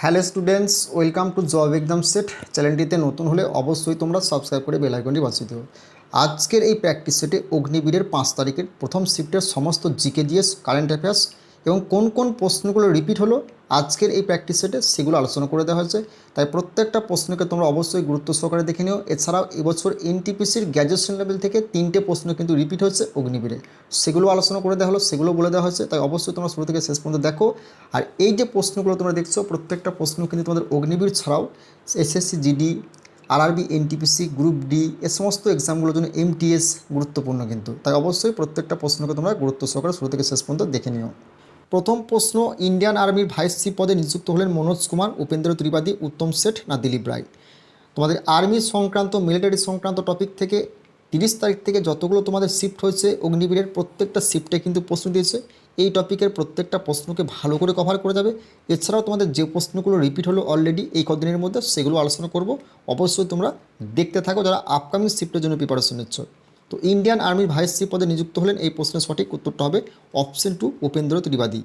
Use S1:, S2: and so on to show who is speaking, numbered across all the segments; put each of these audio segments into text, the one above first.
S1: Hello students, welcome to job exam set. চ্যানেলটিতে নতুন হলে অবশ্যই তোমরা সাবস্ক্রাইব করে বেলাইকনটি বাঁচিয়ে দিও। আজকের এই প্র্যাকটিস সেটে অগ্নিবীরের পাঁচ তারিখের প্রথম শিফটের সমস্ত জিকে জিএস কারেন্ট অ্যাফেয়ার্স এবং কোন কোন প্রশ্নগুলো রিপিট হলো আজকের এই প্র্যাকটিস সেটে সেগুলো আলোচনা করে দেওয়া হয়েছে। তাই প্রত্যেকটা প্রশ্নকে তোমরা অবশ্যই গুরুত্ব সহকারে দেখে নিও। এছাড়াও এবছর এনটিপিসির গ্র্যাজুয়েশন লেভেল থেকে তিনটে প্রশ্ন কিন্তু রিপিট হয়েছে অগ্নিবীরে। সেগুলো আলোচনা করে দেওয়া হলো, সেগুলো বলে দেওয়া হয়েছে। তাই অবশ্যই তোমরা শুরু থেকে শেষ পর্যন্ত দেখো। আর এই যে প্রশ্নগুলো তোমরা দেখছ, প্রত্যেকটা প্রশ্ন কিন্তু তোমাদের অগ্নিবীর ছাড়াও SSC GD RRB NTPC group D এ সমস্ত এক্সামগুলোর জন্য এমটিএস গুরুত্বপূর্ণ কিন্তু। তাই অবশ্যই প্রত্যেকটা প্রশ্নকে তোমরা গুরুত্ব সহকারে শুরু থেকে শেষ পর্যন্ত দেখে নিও। প্রথম প্রশ্ন, ইন্ডিয়ান আর্মির ভাইস চিফ পদে নিযুক্ত হলেন মনোজ কুমার, উপেন্দ্র ত্রিপাঠী, উত্তম শেঠ না দিলীপ রায় তোমাদের আর্মি সংক্রান্ত, মিলিটারি সংক্রান্ত টপিক থেকে তিরিশ তারিখ থেকে যতগুলো তোমাদের শিফট হয়েছে, অগ্নিবীরের প্রত্যেকটা শিফটে কিন্তু প্রশ্ন দিয়েছে। এই টপিকের প্রত্যেকটা প্রশ্নকে ভালো করে কভার করে যাবে। এছাড়াও তোমাদের যে প্রশ্নগুলো রিপিট হলো অলরেডি এই কদিনের মধ্যে, সেগুলো আলোচনা করব। অবশ্যই তোমরা দেখতে থাকো যারা আপকামিং শিফটের জন্য প্রিপারেশন নিচ্ছ। তো ইন্ডিয়ান আর্মির ভাইস চিফ পদে নিযুক্ত হলেন, এই প্রশ্নের সঠিক উত্তরটা হবে option two Upendra Trivedi.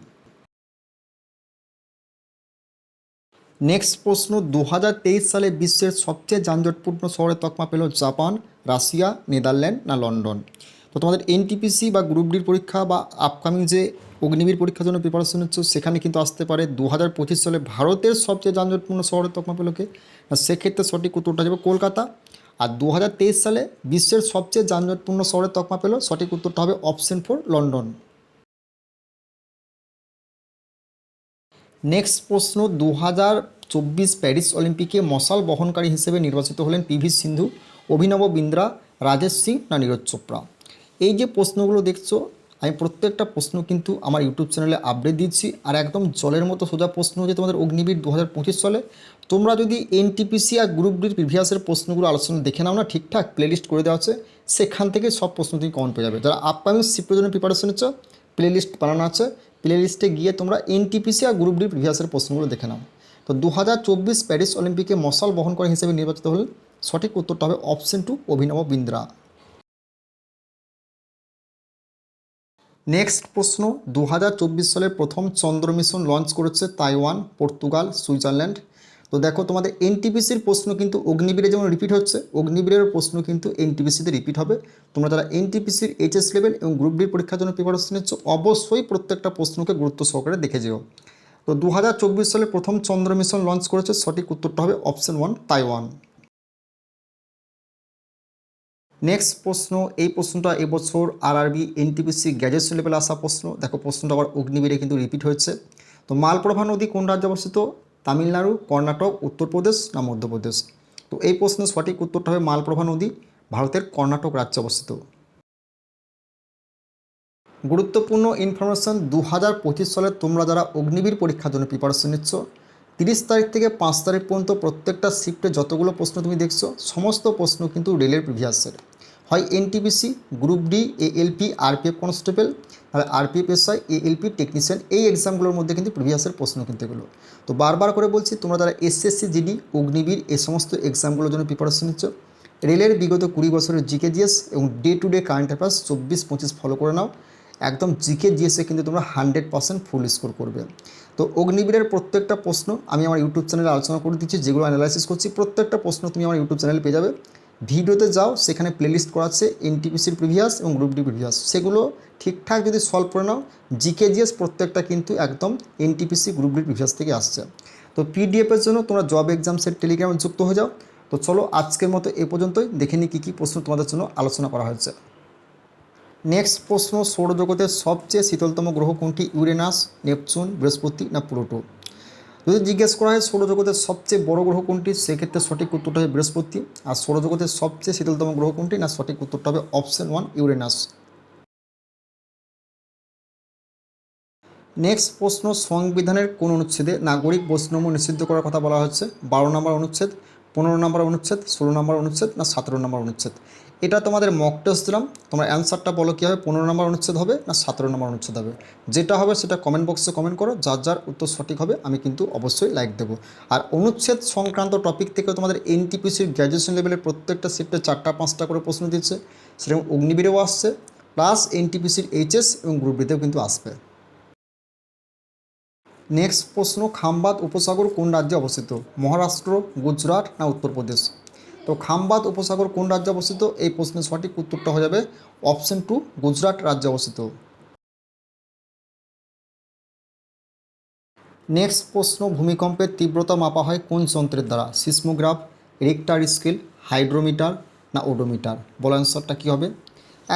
S1: Next প্রশ্ন দু হাজার তেইশ সালে বিশ্বের সবচেয়ে যানজটপূর্ণ শহরে তকমা পেল জাপান, রাশিয়া, নেদারল্যান্ড না লন্ডন? তো তোমাদের এনটিপিসি বা গ্রুপ ডির পরীক্ষা বা আপকামিং যে অগ্নিবীর পরীক্ষার জন্য প্রিপারেশন হচ্ছে, সেখানে কিন্তু আসতে পারে দু হাজার পঁচিশ সালে ভারতের সবচেয়ে যানজটপূর্ণ শহরে তকমা পেল কে? না, সেক্ষেত্রে সঠিক উত্তরটা যাবে কলকাতা। আর দু হাজার তেইশ সালে বিশ্বের সবচেয়ে যানজটপূর্ণ শহরের তকমা পেল, সঠিক উত্তরটা হবে অপশন ফোর, লন্ডন। নেক্সট প্রশ্ন দু চব্বিশ প্যারিস অলিম্পিকে মশাল বহনকারী হিসেবে নির্বাচিত হলেন পিভি সিন্ধু, অভিনব বিন্দ্রা, রাজেশ সিং না নীরজ চোপড়া? এই যে প্রশ্নগুলো দেখছ আমি প্রত্যেকটা প্রশ্ন কিন্তু আমার ইউটিউব চ্যানেলে আপডেট দিচ্ছি। আর একদম জলের মতো সোজা প্রশ্ন হচ্ছে তোমাদের অগ্নিবীর দু হাজার পঁচিশ সালে তোমরা যদি এনটিপিসি আর গ্রুপ ডির প্রিভিয়াসের প্রশ্নগুলো আলোচনা দেখে নাও না, ঠিকঠাক প্লেলিস্ট করে দেওয়া আছে, সেখান থেকে সব প্রশ্ন তুমি কমন পেয়ে যাবে। যারা আপকামিং শিফটের জন্য প্রিপারেশন নিচ্ছ প্লেলিস্ট বানানো আছে প্লেলিস্টে গিয়ে তোমরা এনটিপিসি আর গ্রুপ ডি প্রিভিয়াসের প্রশ্নগুলো দেখে নাও। তো দু হাজার চব্বিশ প্যারিস অলিম্পিকে মশাল বহন করে হিসেবে নির্বাচিত হলেন সঠিক উত্তরটা হবে অপশন টু অভিনব বিন্দ্রা। নেক্সট প্রশ্ন দু সালের প্রথম চন্দ্র মিশন লঞ্চ করেছে তাইওয়ান, পর্তুগাল, সুইজারল্যান্ড। তো দেখো তোমাদের এনটিপিসির প্রশ্ন কিন্তু অগ্নিবীরে যেমন রিপিট হচ্ছে, অগ্নিবীরের প্রশ্ন কিন্তু এনটিপিসিতে রিপিট হবে। তোমরা যারা এনটিপিসির এইচএস লেভেল এবং গ্রুপ ডির পরীক্ষার জন্য প্রিপারেশন নিচ্ছ, অবশ্যই প্রত্যেকটা প্রশ্নকে গুরুত্ব সহকারে দেখে যেও। তো দু সালে প্রথম চন্দ্র মিশন লঞ্চ করেছে, সঠিক উত্তরটা হবে অপশন ওয়ান তাইওয়ান। নেক্সট প্রশ্ন, এই প্রশ্নটা এবছর আর আরআরবি এনটিপিসি গ্র্যাজুয়েশন লেভেলে আসা প্রশ্ন। দেখো, প্রশ্নটা আবার অগ্নিবীরে কিন্তু রিপিট হয়েছে। তো মালপ্রভা নদী কোন রাজ্যে অবস্থিত? তামিলনাড়ু, কর্ণাটক, উত্তরপ্রদেশ না মধ্যপ্রদেশ? তো এই প্রশ্নের সঠিক উত্তরটা হবে মালপ্রভা নদী, ভারতের কর্ণাটক রাজ্যে অবস্থিত। গুরুত্বপূর্ণ ইনফরমেশন দু হাজার পঁচিশ সালে তোমরা যারা অগ্নিবীর পরীক্ষার জন্য প্রিপারেশন নিচ্ছ, তিরিশ তারিখ থেকে পাঁচ তারিখ পর্যন্ত প্রত্যেকটা শিফটে যতগুলো প্রশ্ন তুমি দেখছ, সমস্ত প্রশ্ন কিন্তু রেলের প্রিভিয়াসের হয় NTPC, group D, ALP, RPF constable আর আরপিএফ এসআই এএলপি, টেকনিশিয়ান, এই এক্সামগুলোর মধ্যে কিন্তু প্রিভিয়াসের প্রশ্ন কিন্তু এগুলো। তো বারবার করে বলছি, তোমরা তারা এসএসসি, জিডি, অগ্নিবীর এই সমস্ত এক্সামগুলোর জন্য প্রিপারেশন নিচ্ছ, রেলের বিগত কুড়ি বছরের জিকে জিএস এবং day to day current affairs চব্বিশ, পঁচিশ ফলো করে নাও, একদম জিকে জিএসে কিন্তু তোমরা হান্ড্রেড পার্সেন্ট ফুল স্কোর করবে। তো অগ্নিবীরের প্রত্যেকটা প্রশ্ন আমি আমার ইউটিউব চ্যানেলে আলোচনা করে দিচ্ছি, যেগুলো অ্যানালাইসিস করছি, প্রত্যেকটা প্রশ্ন তুমি আমার ইউটিউব চ্যানেলে পেয়ে যাবে। ভিডিওতে যাও, সেখানে প্লেলিস্ট করা আছে এনটিপিসির প্রিভিয়াস এবং গ্রুপ ডি প্রিভিয়াস সেগুলো ঠিকঠাক যদি সলভ করে নাও জিকেজিএস প্রত্যেকটা কিন্তু একদম এনটিপিসি গ্রুপ ডি প্রিভিয়াস থেকে আসছে। তো পিডিএফের জন্য তোমরা জব এক্সামসের টেলিগ্রামে যুক্ত হয়ে যাও। তো চলো আজকের মতো এ পর্যন্তই। দেখে নিই কী কী প্রশ্ন তোমাদের জন্য আলোচনা করা হয়েছে। নেক্সট প্রশ্ন, সৌরজগতের সবচেয়ে শীতলতম গ্রহ কোনটি? ইউরেনাস, নেপচুন, বৃহস্পতি না প্লুটো যদি জিজ্ঞেস করা হয় সৌরজগতের সবচেয়ে বড় গ্রহ কোনটি, সেক্ষেত্রে সঠিক উত্তরটা হবে বৃহস্পতি। আর সৌরজগতের সবচেয়ে শীতলতম গ্রহ কোনটি, না সঠিক উত্তরটা হবে অপশন ওয়ান ইউরেনাস। নেক্সট প্রশ্ন, সংবিধানের কোন অনুচ্ছেদে নাগরিক বৈষম্য নিষিদ্ধ করার কথা বলা হচ্ছে বারো নম্বর অনুচ্ছেদ, পনেরো নম্বর অনুচ্ছেদ, ষোলো নম্বর অনুচ্ছেদ, না সতেরো নম্বর অনুচ্ছেদ? এটা তোমাদের মক টেস্ট দিলাম তোমার অ্যান্সারটা বলো কী হবে পনেরো নম্বর অনুচ্ছেদ হবে না সতেরো নম্বর অনুচ্ছেদ হবে। যেটা হবে সেটা কমেন্ট বক্সে কমেন্ট করো, যার যার উত্তর সঠিক হবে, আমি কিন্তু অবশ্যই লাইক দেবো। আর অনুচ্ছেদ সংক্রান্ত টপিক থেকে তোমাদের এনটিপিসির গ্র্যাজুয়েশন লেভেলের প্রত্যেকটা শিফটে চারটা, পাঁচটা করে প্রশ্ন দিচ্ছে, সেরকম অগ্নিবীরেও আসছে প্লাস এনটিপিসির এইচএস এবং গ্রুপ ডিতেও কিন্তু আসবে। নেক্সট প্রশ্ন, খামবাদ উপসাগর কোন রাজ্যে অবস্থিত? মহারাষ্ট্র, গুজরাট না উত্তরপ্রদেশ? তো খামবাদ উপসাগর কোন রাজ্যে অবস্থিত? এই প্রশ্নের সঠিক উত্তরটা হয়ে যাবে অপশন টু গুজরাট রাজ্যে অবস্থিত। নেক্সট প্রশ্ন, ভূমিকম্পের তীব্রতা মাপা হয় কোন যন্ত্রের দ্বারা? সিসমোগ্রাফ, রিক্টার স্কেল, হাইড্রোমিটার না ওডোমিটার? বলো অ্যান্সারটা কী হবে?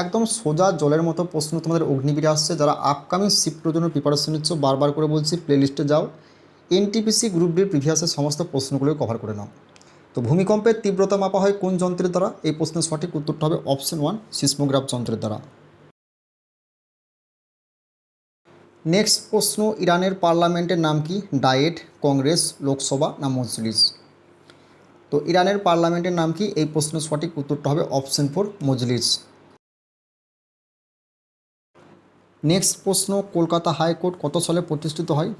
S1: একদম সোজা জলের মতো প্রশ্ন তোমাদের অগ্নিবীরে আসছে, যারা আপকামিং শিফটের জন্য প্রিপারেশন নিচ্ছ, বারবার করে বলছি প্লেলিস্টে যাও। এনটিপিসি গ্রুপ ডির প্রিভিয়াসের সমস্ত প্রশ্নগুলো কভার করে নাও। তো ভূমিকম্পের তীব্রতা মাপা হয় কোন যন্ত্রের দ্বারা? এই প্রশ্নের সঠিক উত্তরটা হবে অপশন ওয়ান সিসমোগ্রাফ যন্ত্রের দ্বারা। নেক্সট প্রশ্ন, ইরানের পার্লামেন্টের নাম কি? ডায়েট, কংগ্রেস, লোকসভা না মজলিস? তো ইরানের পার্লামেন্টের নাম কি? এই প্রশ্নের সঠিক উত্তরটা হবে অপশন ফোর মজলিস। নেক্সট প্রশ্ন, কলকাতা হাইকোর্ট কত সালে প্রতিষ্ঠিত হয়?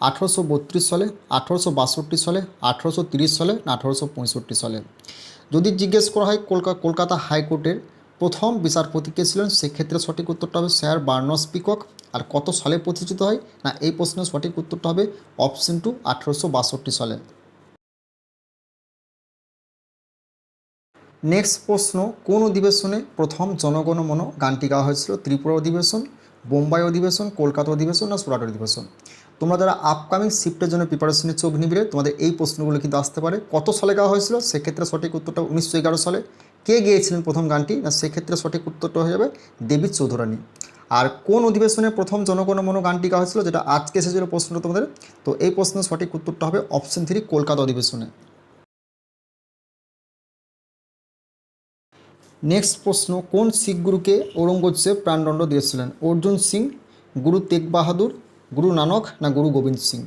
S1: আঠারোশো বত্রিশ সালে, আঠারোশো বাষট্টি সালে, আঠারোশো তিরিশ সালে না আঠারোশো পঁয়ষট্টি সালে। যদি জিজ্ঞেস করা হয় কলকা, কলকাতা হাইকোর্টের প্রথম বিচারপতি কে ছিলেন, সেক্ষেত্রে সঠিক উত্তরটা হবে স্যার বার্নস পিকক। আর কত সালে প্রতিষ্ঠিত হয়? না, এই প্রশ্নের সঠিক উত্তরটা হবে অপশন টু আঠারোশো বাষট্টি সালে। নেক্সট প্রশ্ন, কোন অধিবেশনে প্রথম জনগণমন গানটি গাওয়া হয়েছিল? ত্রিপুরা অধিবেশন, বোম্বাই অধিবেশন, কলকাতা অধিবেশন না সুরাট অধিবেশন? তোমরা যারা আপকামিং শিফটের জন্য প্রিপারেশন নিচ্ছ অগ্নিবীরে, তোমাদের এই প্রশ্নগুলো কিন্তু আসতে পারে। কত সালে গাওয়া হয়েছিল? সেক্ষেত্রে সঠিক উত্তরটা উনিশশো এগারো সালে। কে গিয়েছিলেন প্রথম গানটি? না, সেক্ষেত্রে সঠিক উত্তরটা হয়ে যাবে দেবী চৌধুরানী। আর কোন অধিবেশনে প্রথম জনগণমন গানটি গাওয়া হয়েছিল? যেটা আজকে এসেছিল প্রশ্নটা তোমাদের। তো এই প্রশ্নের সঠিক উত্তরটা হবে অপশন থ্রি কলকাতা অধিবেশনে। নেক্সট প্রশ্ন, কোন শিখ গুরুকে ঔরঙ্গজেব প্রাণদণ্ড দিয়েছিলেন? অর্জুন সিং, গুরু তেগ বাহাদুর গুরু নানক না গুরু গোবিন্দ সিং?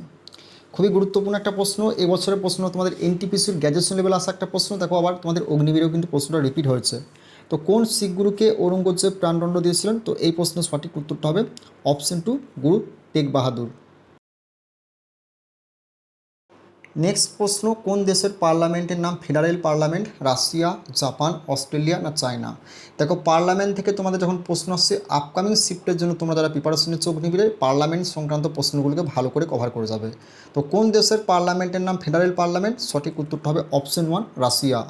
S1: খুবই গুরুত্বপূর্ণ একটা প্রশ্ন। এবছরের প্রশ্ন তোমাদের এনটিপিসির গ্র্যাজুয়েশন লেভেল আসা একটা প্রশ্ন। দেখো আবার তোমাদের অগ্নিবীরেও কিন্তু প্রশ্নটা রিপিট হয়েছে। তো কোন শিখ গুরুকে ঔরঙ্গজেব প্রাণদণ্ড দিয়েছিলেন? তো এই প্রশ্নের সঠিক উত্তরটা হবে অপশন টু গুরু তেগ বাহাদুর নেক্সট প্রশ্ন, কোন দেশের পার্লামেন্টের নাম federal parliament? Russia, Japan, Australia না চায়না? দেখো, পার্লামেন্ট থেকে তোমাদের যখন প্রশ্ন আসছে আপকামিং শিফটের জন্য তোমরা যারা প্রিপারেশনের চোখ নিবিড়ে পার্লামেন্ট সংক্রান্ত প্রশ্নগুলোকে ভালো করে কভার করে যাবে। তো কোন দেশের পার্লামেন্টের নাম ফেডারেল পার্লামেন্ট? সঠিক উত্তরটা হবে অপশন ওয়ান রাশিয়া।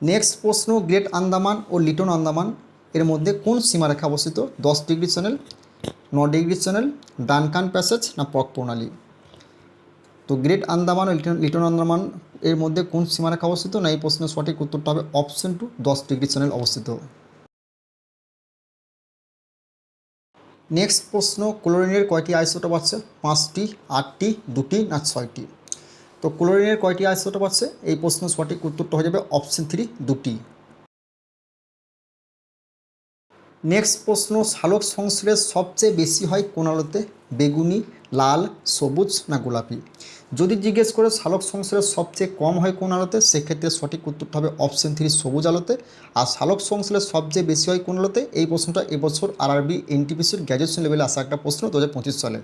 S1: নেক্সট প্রশ্ন, গ্রেট আন্দামান ও লিটন আন্দামান এর মধ্যে কোন সীমারেখা অবস্থিত? দশ ডিগ্রি চ্যানেল ন ডিগ্রি চ্যানেল ডানকান প্যাসেজ না পক প্রণালী। তো গ্রেট আন্দামান ও লিটন আন্দামান এর মধ্যে কোন সীমারেখা অবস্থিত? না, এই প্রশ্নের সঠিক উত্তরটা হবে অপশন টু দশ ডিগ্রি চ্যানেল অবস্থিত। নেক্সট প্রশ্ন ক্লোরিনের কয়টি আইসোটোপ আছে? পাঁচটি, আটটি, দুটি, না ছয়টি? তো ক্লোরিনের কয়টি আইসোটোপ আছে? এই প্রশ্নের সঠিক উত্তরটা হয়ে যাবে অপশন থ্রি দুটি। নেক্সট প্রশ্ন, শালক সংশ্লেষ সবচেয়ে বেশি হয় কোন আলোতে? বেগুনি, লাল, সবুজ না গোলাপি? যদি জিজ্ঞেস করে শালক সংশ্লেষ সবচেয়ে কম হয় কোন আলোতে, সেক্ষেত্রে সঠিক উত্তরটা হবে অপশন থ্রি সবুজ আলোতে। আর শালক সংশ্লেষ সবচেয়ে বেশি হয় কোন আলোতে? এই প্রশ্নটা এবছর আরআরবি এনটিপিসির গ্র্যাজুয়েশন লেভেলে আসা একটা প্রশ্ন দু হাজার পঁচিশ সালে।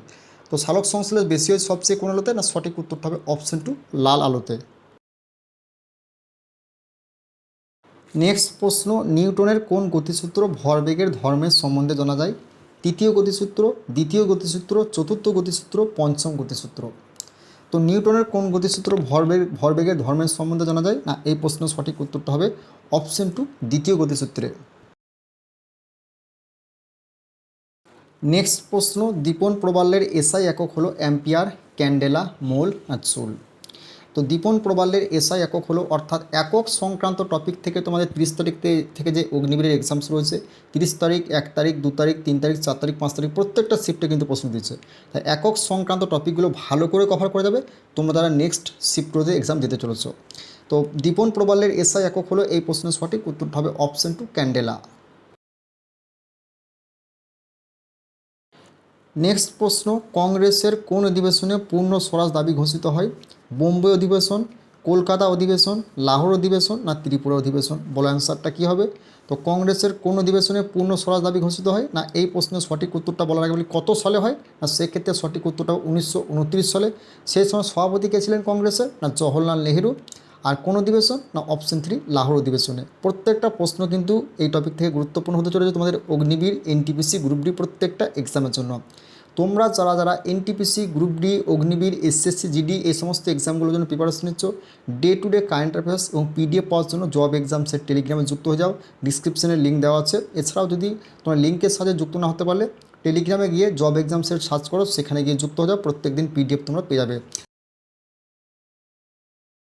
S1: তো শালক সংশ্লেষ বেশি হয় সবচেয়ে কোন আলোতে? না, সঠিক উত্তরটা হবে অপশন টু লাল আলোতে। নেক্সট প্রশ্ন, নিউটনের কোন গতিসূত্র ভরবেগের ধর্মের সম্বন্ধে জানা যায়? তৃতীয় গতিসূত্র, দ্বিতীয় গতিসূত্র, চতুর্থ গতিসূত্র, পঞ্চম গতিসূত্র? তো নিউটনের কোন গতিসূত্র ভরবেগ, ভরবেগের ধর্মের সম্বন্ধে জানা যায়? না, এই প্রশ্নের সঠিক উত্তরটা হবে অপশন টু, দ্বিতীয় গতিসূত্রে। নেক্সট প্রশ্ন দীপন প্রবাল্যের এসআই একক হলো অ্যাম্পিয়ার, ক্যান্ডেলা, মোল, আর চুল তো দীপন প্রবাল্যের এসআই একক হলো, অর্থাৎ একক সংক্রান্ত টপিক থেকে তোমাদের তিরিশ তারিখ থেকে যে অগ্নিবীরের এক্সামস রয়েছে, তিরিশ তারিখ, এক তারিখ, দু তারিখ, তিন তারিখ, চার তারিখ, পাঁচ তারিখ, প্রত্যেকটা শিফটে কিন্তু প্রশ্ন দিচ্ছে। তাই একক সংক্রান্ত টপিকগুলো ভালো করে কভার করে যাবে তোমরা তারা নেক্সট শিফট রোজে এক্সাম দিতে চলেছো। তো দীপন প্রবাল্যের এসআই একক হলো, এই প্রশ্নের সঠিক উত্তরটা হবে অপশন টু ক্যান্ডেলা নেক্সট প্রশ্ন, কংগ্রেসের কোন অধিবেশনে পূর্ণ স্বরাজ দাবি ঘোষিত হয়? বোম্বে অধিবেশন, কলকাতা অধিবেশন, লাহোর অধিবেশন না ত্রিপুরা অধিবেশন? বলো অ্যান্সারটা কী হবে? তো কংগ্রেসের কোন অধিবেশনে পূর্ণ স্বরাজ দাবি ঘোষিত হয়? না, এই প্রশ্নের সঠিক উত্তরটা বলার আগে বলি, কত সালে হয়? না, সেক্ষেত্রে সঠিক উত্তরটা উনিশশো উনত্রিশ সালে। সেই সময় সভাপতি কে ছিলেন কংগ্রেসের? না, জওহরলাল নেহেরু। আর কোন অধিবেশন? না, অপশন থ্রি, লাহোর অধিবেশনে। প্রত্যেকটা প্রশ্ন কিন্তু এই টপিক থেকে গুরুত্বপূর্ণ হতে চলেছে তোমাদের অগ্নিবীর, এনটিপিসি গ্রুপ ডি প্রত্যেকটা এক্সামের জন্য। তোমরা যারা যারা NTPC group D Agniveer SSC GD এই সমস্ত এক্সামগুলোর জন্য প্রিপারেশন নিচ্ছ day to day current affairs এবং পিডিএফ পাওয়ার জন্য জব এক্সাম সেট টেলিগ্রামে যুক্ত হয়ে যাও ডিসক্রিপশনে লিঙ্ক দেওয়া আছে। এছাড়াও যদি তোমার লিঙ্কের সাথে যুক্ত না হতে পারলে টেলিগ্রামে গিয়ে জব এক্সাম সেট সার্চ করো, সেখানে গিয়ে যুক্ত হয়ে যাও প্রত্যেক দিন পিডিএফ তোমরা পেয়ে যাবে।